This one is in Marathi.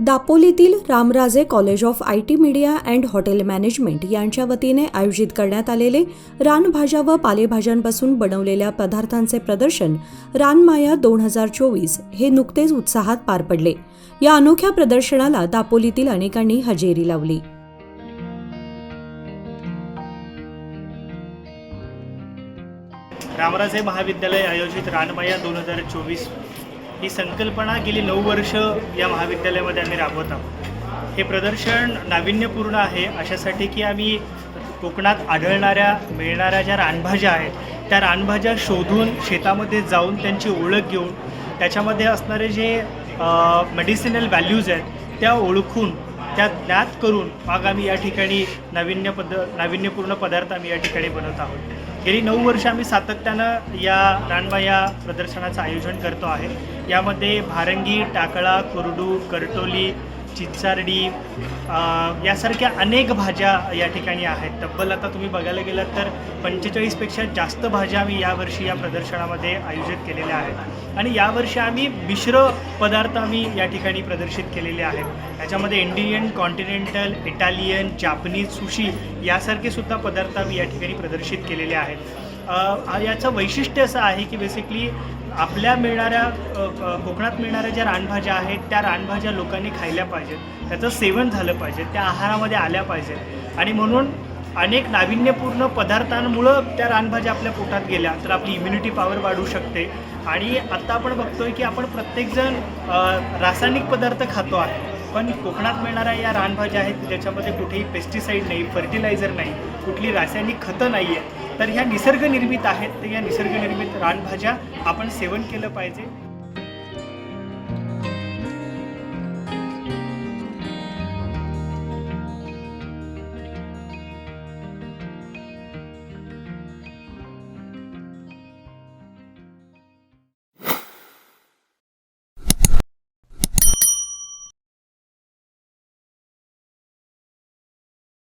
दापोलीतील Ramraje college of I T media and hotel management यांच्या वतीने आयोजित करण्यात आलेले रानभाज्या व पालेभाज्यांपासून बनवलेल्या पदार्थांचे प्रदर्शन रानमाया दोन हजार चोवीस हे नुकतेच उत्साहात पार पडले. या अनोख्या प्रदर्शनाला दापोलीतील अनेकांनी हजेरी लावली. रामराजे महाविद्यालय आयोजित रानमाया दोन हजार चोवीस ही संकल्पना गेली नऊ वर्ष या महाविद्यालयामध्ये आम्ही राबवत आहोत. हे प्रदर्शन नाविन्यपूर्ण आहे. अशासाठी की आम्ही कोकणात आढळणाऱ्या मिळणाऱ्या ज्या रानभाज्या आहेत त्या रानभाज्या शोधून शेतामध्ये जाऊन त्यांची ओळख घेऊन त्याच्यामध्ये असणारे जे मेडिसिनल व्हॅल्यूज आहेत त्या ओळखून त्या ज्ञात करून मग आम्ही या ठिकाणी नाविन्य पद नाविन्यपूर्ण पदार्थ आम्ही या ठिकाणी बनवत आहोत. गेली नऊ वर्ष आम्ही सातत्यानं या रानमाया प्रदर्शनाचं आयोजन करतो आहे. यामध्ये भारंगी टाकळा कुरडू करटोली चिचारडी यासारख्या अनेक भाज्या या ठिकाणी आहेत. तब्बल आता तुम्ही बघायला गेलात तर पंचेचाळीसपेक्षा जास्त भाज्या आम्ही यावर्षी या प्रदर्शनामध्ये आयोजित केलेल्या आहेत. आणि यावर्षी आम्ही मिश्र पदार्थ आम्ही या ठिकाणी प्रदर्शित केलेले आहेत. याच्यामध्ये Indian continental Italian Japanese sushi यासारखे सुद्धा पदार्थ आम्ही या ठिकाणी प्रदर्शित केलेले आहेत. याचं वैशिष्ट्य असं आहे की बेसिकली आपल्या मिळणाऱ्या कोकणात मिळणाऱ्या ज्या रानभाज्या आहेत त्या रानभाज्या लोकांनी खायल्या पाहिजेत. त्याचं सेवन झालं पाहिजे त्या आहारामध्ये आल्या पाहिजेत. आणि म्हणून अनेक नाविन्यपूर्ण पदार्थांमुळं त्या रानभाज्या आपल्या पोटात गेल्या तर आपली इम्युनिटी पॉवर वाढू शकते. आणि आत्ता आपण बघतोय की आपण प्रत्येकजण रासायनिक पदार्थ खातो आहे. पण कोकणात मिळणाऱ्या या रानभाज्या आहेत ज्याच्यामध्ये कुठेही पेस्टिसाईड नाही फर्टिलायझर नाही कुठली रासायनिक खतं नाही आहेत तर ह्या निसर्गनिर्मित आहेत तर या निसर्गनिर्मित रानभाज्या आपण सेवन केलं पाहिजे.